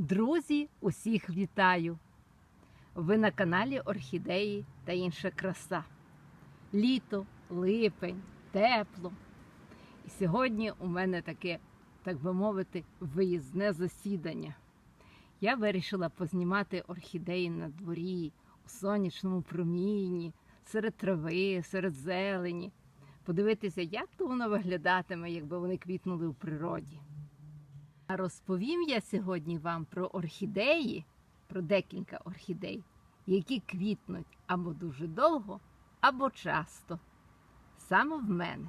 Друзі, усіх вітаю! Ви на каналі Орхідеї та інша краса. Літо, липень, тепло. І сьогодні у мене таке, так би мовити, виїзне засідання. Я вирішила познімати орхідеї на дворі, у сонячному промінні, серед трави, серед зелені. Подивитися, як то воно виглядатиме, якби вони квітнули у природі. А розповім я сьогодні вам про орхідеї, про декілька орхідей, які квітнуть або дуже довго, або часто. Саме в мене.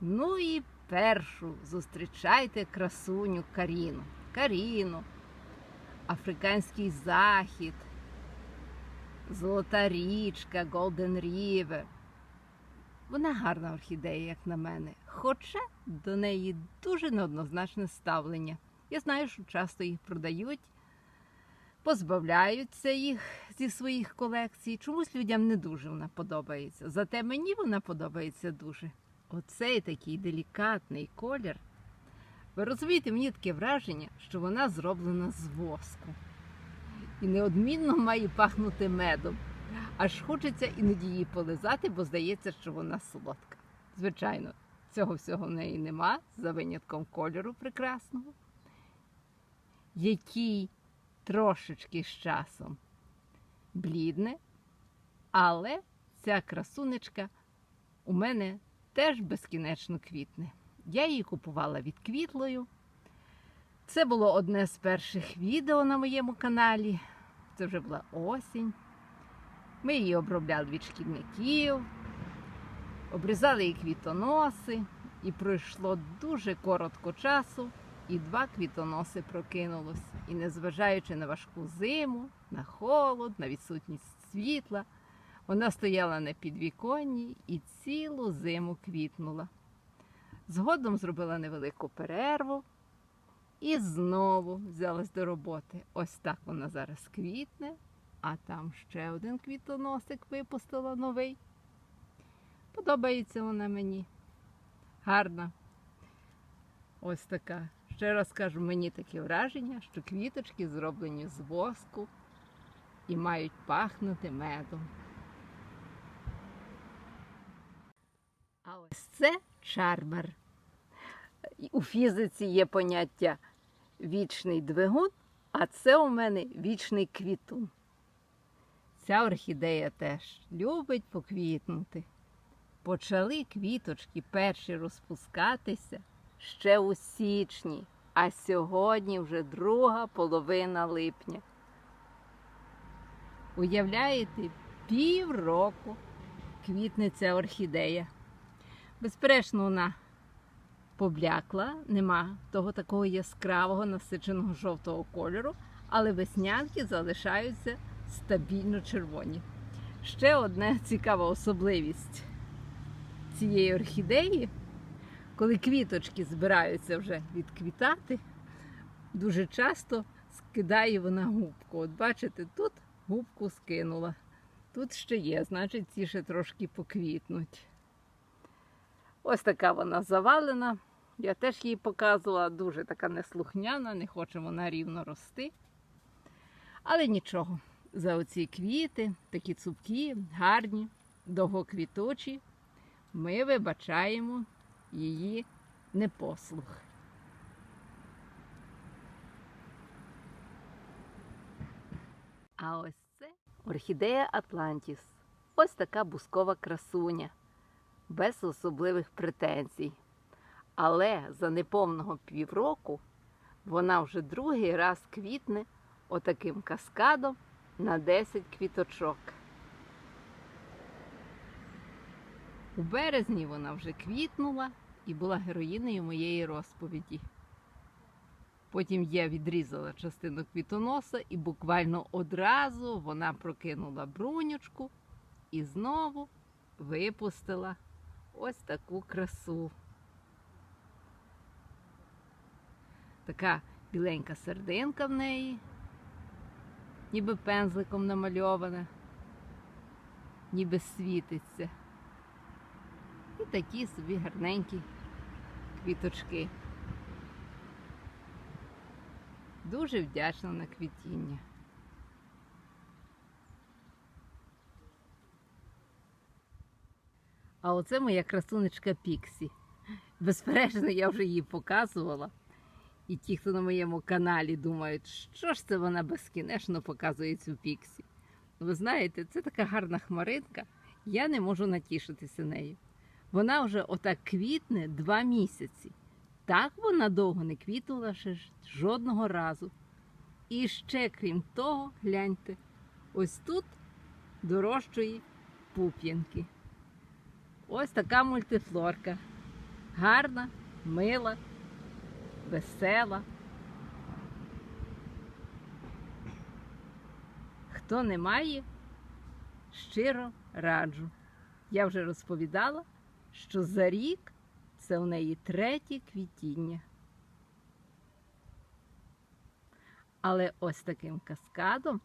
Ну і першу зустрічайте красуню Каріну. Каріну, Африканський захід, Золота річка, Голден Рівер. Вона гарна орхідея, як на мене, хоча до неї дуже неоднозначне ставлення. Я знаю, що часто їх продають, позбавляються їх зі своїх колекцій. Чомусь людям не дуже вона подобається. Зате мені вона подобається дуже. Оцей такий делікатний колір. Ви розумієте, мені таке враження, що вона зроблена з воску. І неодмінно має пахнути медом. Аж хочеться іноді її полизати, бо здається, що вона солодка. Звичайно, цього всього в неї нема, за винятком кольору прекрасного, який трошечки з часом блідне, але ця красунечка у мене теж безкінечно квітне. Я її купувала відквітлою. Це було одне з перших відео на моєму каналі. Це вже була осінь. Ми її обробляли від шкідників, обрізали її квітоноси, і пройшло дуже коротко часу, і два квітоноси прокинулось. І незважаючи на важку зиму, на холод, на відсутність світла, вона стояла на підвіконні і цілу зиму квітнула. Згодом зробила невелику перерву і знову взялась до роботи. Ось так вона зараз квітне. А там ще один квітоносик випустила новий. Подобається вона мені. Гарна. Ось така. Ще раз кажу, мені таке враження, що квіточки зроблені з воску і мають пахнути медом. А ось це чармер. У фізиці є поняття вічний двигун, а це у мене вічний квітун. Ця орхідея теж любить поквітнути. Почали квіточки перші розпускатися ще у січні, а сьогодні вже друга половина липня. Уявляєте, півроку квітне ця орхідея. Безперечно, вона поблякла, нема того такого яскравого насиченого жовтого кольору, але веснянки залишаються стабільно червоні. Ще одна цікава особливість цієї орхідеї, коли квіточки збираються вже відквітати, дуже часто скидає вона губку. От бачите, тут губку скинула. Тут ще є, значить, ці ще трошки поквітнуть. Ось така вона завалена. Я теж її показувала, дуже така неслухняна, не хоче вона рівно рости. Але нічого за оці квіти, такі цупкі, гарні, довгоквіточі, ми вибачаємо її непослух. А ось це орхідея Атлантіс. Ось така бускова красуня, без особливих претензій. Але за неповного півроку вона вже другий раз квітне отаким каскадом на 10 квіточок. У березні вона вже квітнула і була героїнею моєї розповіді. Потім я відрізала частину квітоноса і буквально одразу вона прокинула брунючку і знову випустила ось таку красу. Така біленька сердинка в неї ніби пензликом намальована, ніби світиться. Такі собі гарненькі квіточки. Дуже вдячна на квітіння. А оце моя красунечка Піксі. Безперечно, я вже її показувала. І ті, хто на моєму каналі думають, що ж це вона безкінечно показує цю Піксі. Ви знаєте, це така гарна хмаринка, я не можу натішитися нею. Вона вже отак квітне два місяці. Так вона довго не квітнула ще жодного разу. І ще, крім того, гляньте, ось тут дорожчої пуп'янки. Ось така мультифлорка. Гарна, мила, весела. Хто не має, щиро раджу. Я вже розповідала, що за рік це у неї третє квітіння. Але ось таким каскадом,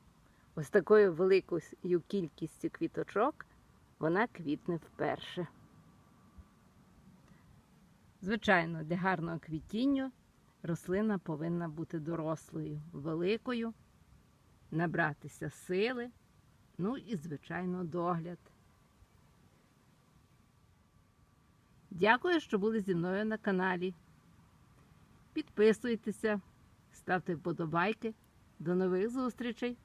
ось такою великою кількістю квіточок, вона квітне вперше. Звичайно, для гарного квітіння рослина повинна бути дорослою, великою, набратися сили, ну і, звичайно, догляд. Дякую, що були зі мною на каналі. Підписуйтеся, ставте вподобайки. До нових зустрічей!